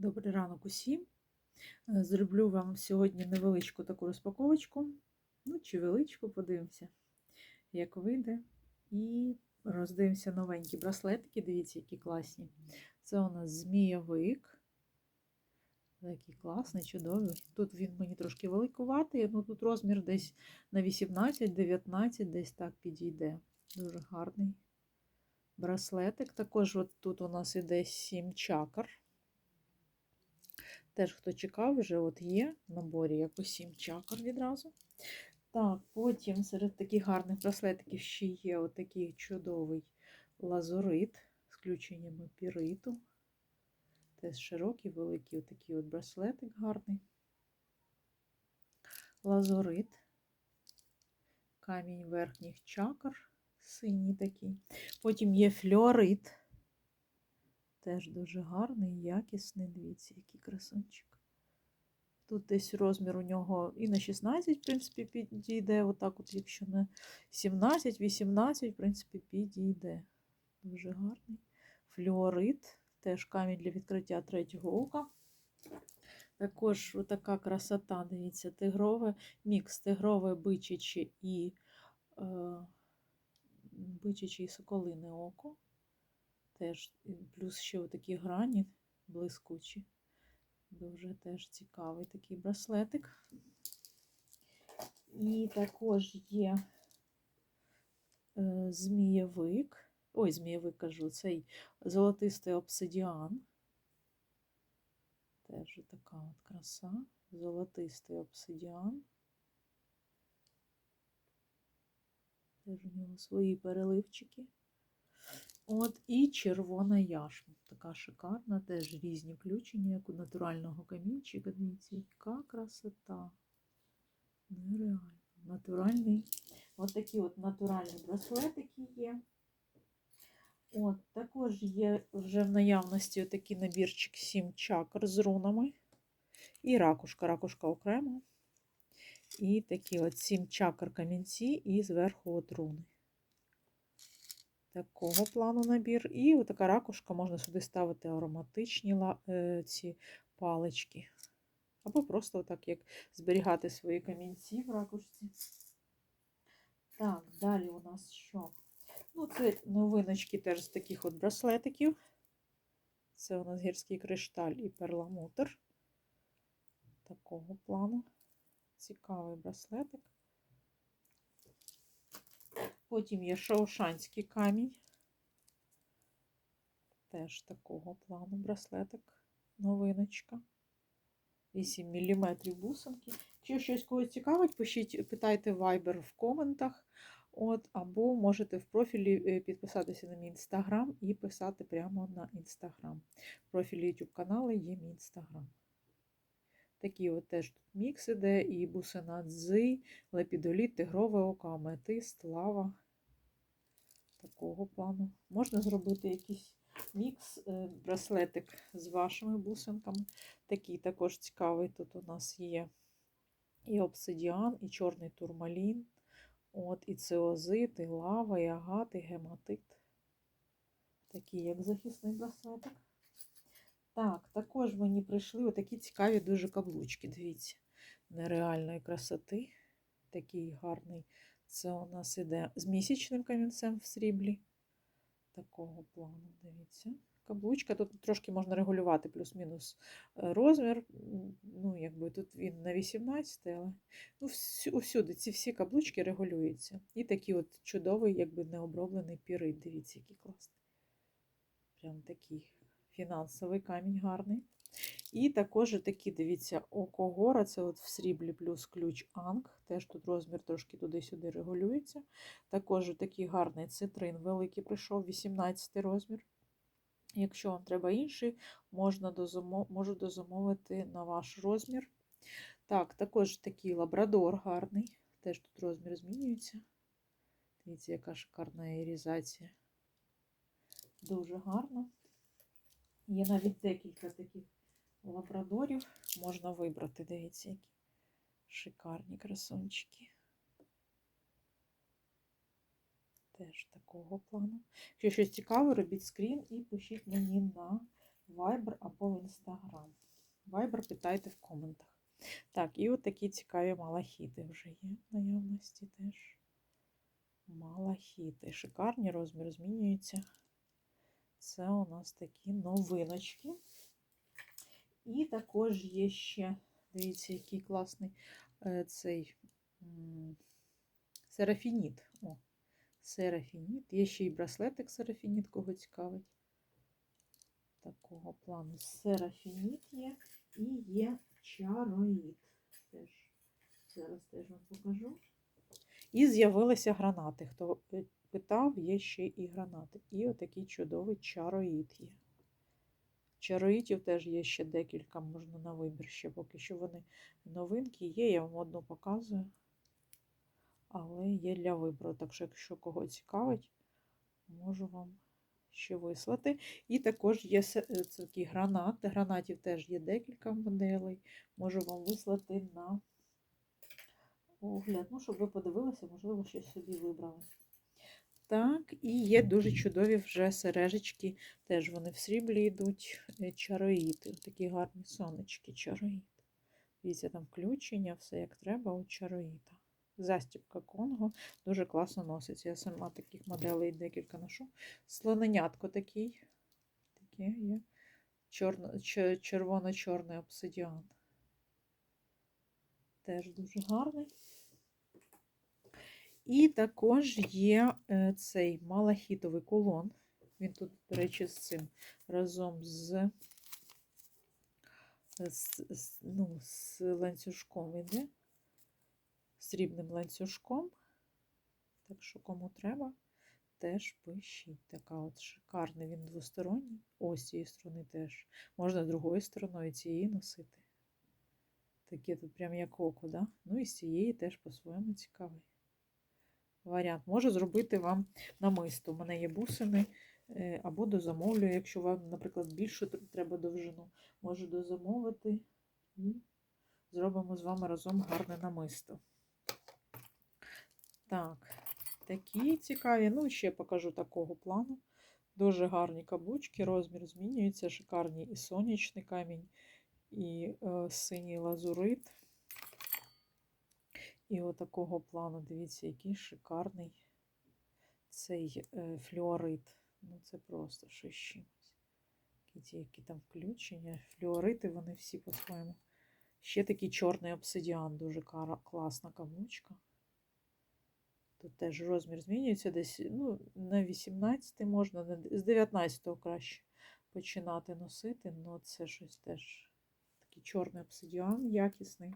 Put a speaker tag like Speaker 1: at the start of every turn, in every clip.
Speaker 1: Добрий ранок усім. Е, Зроблю вам сьогодні невеличку таку розпаковочку. Ну, чи величку, подивимося, як вийде. І роздивимося новенькі браслетики. Дивіться, які класні. Це у нас змійовик. Такий класний, чудовий. Тут він мені трошки великуватий, ну тут розмір десь на 18-19, десь так підійде. Дуже гарний браслетик. Також от тут у нас іде 7 чакр. Теж, хто чекав, вже от є в наборі як усім чакр відразу. Так, потім серед таких гарних браслетиків ще є отакий чудовий лазурит з включеннями піриту. Теж широкий, великий отакий от браслетик гарний. Лазурит, камінь верхніх чакр, синій такий. Потім є флюорит. Теж дуже гарний, якісний. Дивіться, який красунчик. Тут десь розмір у нього і на 16, в принципі, підійде. Отак, от, якщо на 17-18, в принципі, підійде. Дуже гарний. Флюорит, теж камінь для відкриття третього ока. Також така красота, дивіться, тигрове, мікс тигрове, бичаче і е, бичаче і соколине око. Теж плюс ще отакі грані блискучі. Дуже теж цікавий такий браслетик. І також є е, змієвик. Ой, змієвик кажу, цей золотистий обсидіан. Теж така от краса. Золотистий обсидіан. Теж у нього свої переливчики. От і червона яшма. Така шикарна, теж різні включення, як у натурального камінчика. Дивіться, яка красота. Нереально. Натуральний. От такі от натуральні браслетики є. От, Також є вже в наявності такий набірчик 7 чакр з рунами. І ракушка, ракушка окремо. І такі от 7 чакр камінці, і зверху от руни такого плану набір. І така ракушка, можна сюди ставити ароматичні ці палички. Або просто так, як зберігати свої камінці в ракушці. Так, далі у нас що? Ну, це новиночки теж з таких от браслетиків. Це у нас гірський кришталь і перламутр. Такого плану. Цікавий браслетик. Потім є шаушанський камінь. Теж такого плану браслетик, новиночка. 8 мм бусинки. Якщо щось когось цікавить, пишіть, питайте Viber в коментах. От, Або можете в профілі підписатися на мій інстаграм і писати прямо на інстаграм. В профілі YouTube каналу є мій інстаграм. Такі от теж тут мікс іде, і бусина дзи, лепідоліт, тигрове око, аметист, лава. Такого плану. Можна зробити якийсь мікс, браслетик з вашими бусинками. Такий також цікавий. Тут у нас є і обсидіан, і чорний турмалін, от, і циозит, і лава, і агат, і гематит. Такий, як захисний браслетик. Так, також мені прийшли отакі цікаві дуже каблучки. Дивіться, нереальної красоти. Такий гарний. Це у нас іде з місячним камінцем в сріблі. Такого плану, дивіться. Каблучка. Тут трошки можна регулювати плюс-мінус розмір. Ну, якби тут він на 18, але ну, усюди ці всі каблучки регулюються. І такий от чудовий, якби необроблений пірит. Дивіться, який класний. Прям такий фінансовий камінь гарний. І також такі, дивіться, око гора, це от в сріблі плюс ключ Анг. Теж тут розмір трошки туди-сюди регулюється. Також такий гарний цитрин великий прийшов, 18 розмір. Якщо вам треба інший, можна дозамов... можу дозамовити на ваш розмір. Так, також такий лабрадор гарний. Теж тут розмір змінюється. Дивіться, яка шикарна аерізація. Дуже гарно. Є навіть декілька таких лабрадорів. Можна вибрати, дивіться, які шикарні красунчики. Теж такого плану. Якщо щось цікаве, робіть скрін і пишіть мені на Viber або в Instagram. Viber питайте в коментах. Так, і от такі цікаві малахіти вже є в наявності теж. Малахіти. Шикарні розмір змінюється. Це у нас такі новиночки. І також є ще, дивіться, який класний е, цей серафініт. О, серафініт. Є ще й браслетик серафініт, кого цікавить. Такого плану серафініт є. І є чароїд. Теж. Зараз теж вам покажу. І з'явилися гранати. Хто пи- питав, є ще і гранати. І отакий чудовий чароїд є. Чароїдів теж є ще декілька, можна на вибір ще поки що вони новинки є. Я вам одну показую. Але є для вибору. Так що, якщо кого цікавить, можу вам ще вислати. І також є е, такі гранати. Гранатів теж є декілька моделей. Можу вам вислати на огляд, ну, щоб ви подивилися, можливо, щось собі вибрали. Так, і є дуже чудові вже сережечки. Теж вони в сріблі йдуть е, чароїти. Такі гарні сонечки, чароїт. Дивіться, там включення, все як треба у чароїта. Застібка Конго дуже класно носиться. Я сама таких моделей декілька ношу. Слоненятко такий. Таке є. Червоно-чорний обсидіан. Теж дуже гарний. І також є е, цей малахітовий кулон. Він тут, до речі, з цим разом з, з, з, ну, з ланцюжком іде, срібним ланцюжком. Так що, кому треба, теж пишіть. Така от шикарний він двосторонній. Ось цієї сторони теж. Можна другою стороною цієї носити. Таке тут прям як око, да? Ну і з цієї теж по-своєму цікавий варіант. Можу зробити вам намисто. У мене є бусини е, або дозамовлю, якщо вам, наприклад, більшу треба довжину, можу дозамовити і зробимо з вами разом гарне намисто. Так, такі цікаві. Ну, ще покажу такого плану. Дуже гарні каблучки, розмір змінюється, шикарні і сонячний камінь, і е, синій лазурит. І отакого плану, дивіться, який шикарний цей е, флюорит. Ну, це просто щось чимось. Ті, які там включення. Флюорити, вони всі по-своєму. Ще такий чорний обсидіан, дуже класна каблучка. Тут теж розмір змінюється десь ну, на 18 можна, з 19 краще починати носити, але це щось теж такий чорний обсидіан якісний.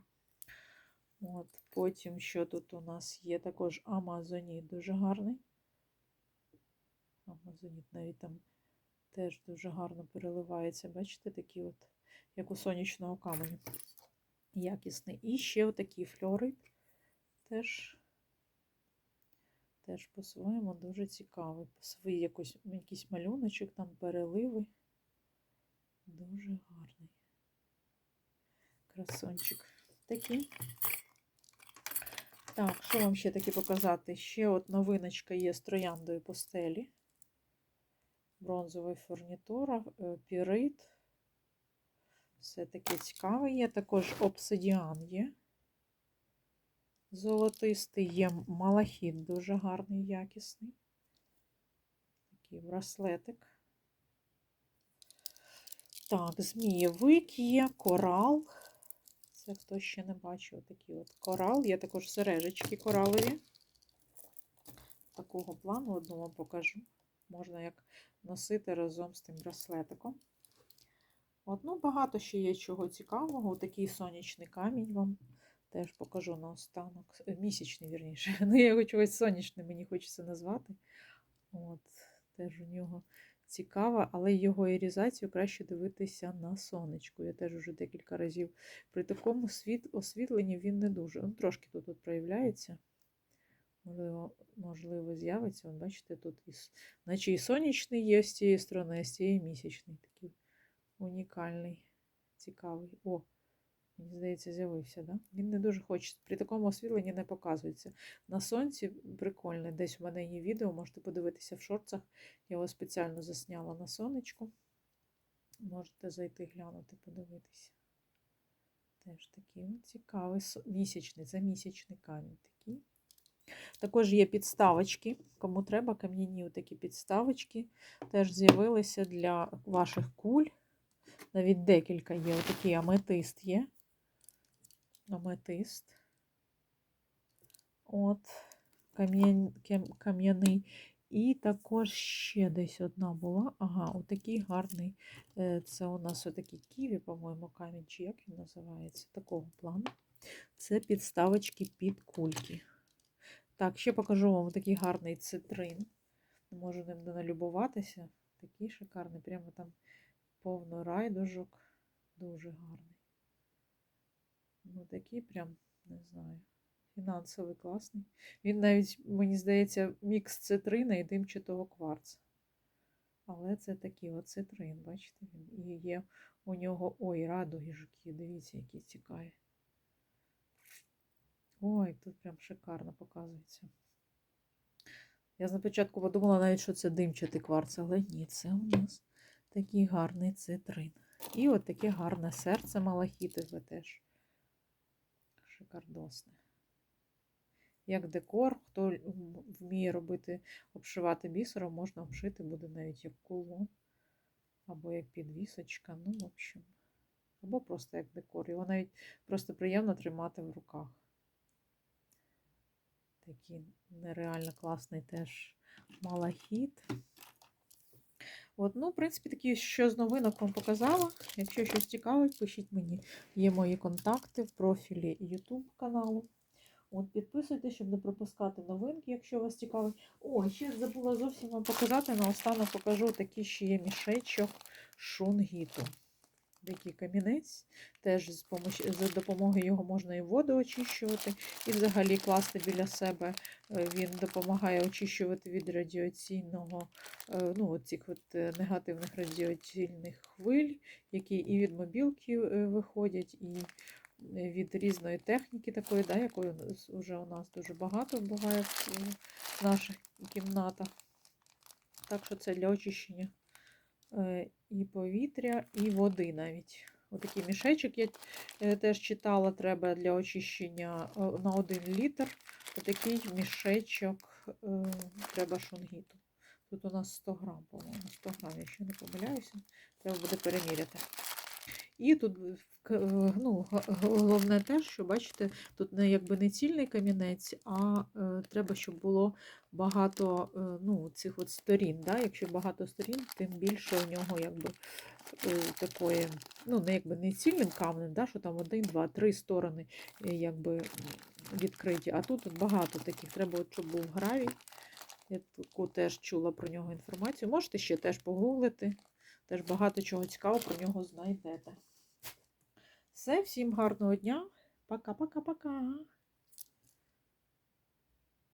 Speaker 1: От, потім, що тут у нас є, також Амазоніт дуже гарний. Амазоніт навіть там теж дуже гарно переливається. Бачите, такі от, як у сонячного каменю. Якісний. І ще отакий флорит. Теж, теж по-своєму дуже цікавий. Свій якось, якийсь малюночок, там переливи. Дуже гарний. Красончик такий. Так, що вам ще таки показати? Ще от новиночка є з трояндою по стелі. Бронзовий фурнітура, е, пірит. Все таке цікаве є. Також обсидіан є. Золотистий є малахіт, дуже гарний, якісний. Такий браслетик. Так, змієвик є, корал. Це хто ще не бачив такий от корал. Є також сережечки коралові. Такого плану одну вам покажу. Можна як носити разом з тим браслетиком. От, ну, багато ще є чого цікавого. Такий сонячний камінь вам теж покажу наостанок. Е, Місячний, вірніше. Ну, я його чогось сонячним мені хочеться назвати. От, теж у нього цікава, але його ірізацію краще дивитися на сонечку. Я теж вже декілька разів при такому світ, освітленні він не дуже. Ну, трошки тут от проявляється. Можливо, можливо, з'явиться. От бачите, тут і, наче і сонячний є з цієї сторони, а з цієї місячний. Такий унікальний, цікавий. О, мені здається, з'явився, да? Він не дуже хоче. При такому освітленні не показується. На сонці прикольне. Десь у мене є відео, можете подивитися в шорцах. Я його спеціально засняла на сонечку. Можете зайти глянути, подивитися. Теж такий цікавий місячний, це місячний камінь такий. Також є підставочки. Кому треба, кам'яні такі підставочки теж з'явилися для ваших куль. Навіть декілька є. Отакий аметист є. Аметист. От, кам'ян- кам'яний. І також ще десь одна була. Ага, отакий гарний. е, Це у нас отакий ківі, по-моєму, камінь, чи як він називається, такого плану. Це підставочки під кульки. Так, ще покажу вам такий гарний цитрин. Можу ним налюбуватися. Такий шикарний. Прямо там повно райдужок. Дуже гарний. Ну, такий прям, не знаю, фінансовий класний. Він навіть, мені здається, мікс цитрина і димчатого кварцу. Але це такий от цитрин, бачите? Він і є у нього. Ой, радуги жуки, дивіться, які цікаві. Ой, тут прям шикарно показується. Я спочатку подумала навіть, що це димчатий кварц, але ні, це у нас такий гарний цитрин. І от таке гарне серце малахітове теж. Шикардосне. Як декор, хто вміє робити, обшивати бісером, можна обшити, буде навіть як кулон, або як підвісочка, ну, в общем, або просто як декор. Його навіть просто приємно тримати в руках. Такий нереально класний теж малахіт. От, ну, в принципі, такі, що з новинок вам показала. Якщо щось цікавить, пишіть мені. Є мої контакти в профілі YouTube каналу. От, підписуйтесь, щоб не пропускати новинки, якщо вас цікавить. О, ще забула зовсім вам показати. Наостанок покажу такий ще є мішечок шунгіту. Такий камінець. Теж з за допомогою його можна і воду очищувати, і взагалі класти біля себе. Е, Він допомагає очищувати від радіаційного, е, ну, цих от е, негативних радіаційних хвиль, які і від мобілки виходять, і від різної техніки такої, да, якої вже у нас дуже багато буває в наших кімнатах. Так що це для очищення і повітря, і води навіть. Отакий мішечок я е, теж читала, треба для очищення е, на 1 літр. Отакий мішечок е, треба шунгіту. Тут у нас 100 грам, по-моєму, 100 грам, якщо не помиляюся, треба буде переміряти. І тут к- е, ну, головне те, що бачите, тут не якби не цільний камінець, а е, треба, щоб було багато е, ну, цих от сторін. Да? Якщо багато сторін, тим більше у нього якби е, такої, ну, не якби не цільним каменем, да? що там один, два, три сторони е, якби відкриті. А тут багато таких. Треба, от, щоб був гравій. Я таку теж чула про нього інформацію. Можете ще теж погуглити. Теж багато чого цікавого про нього знайдете. Все, всім гарного дня. Пока-пока-пока.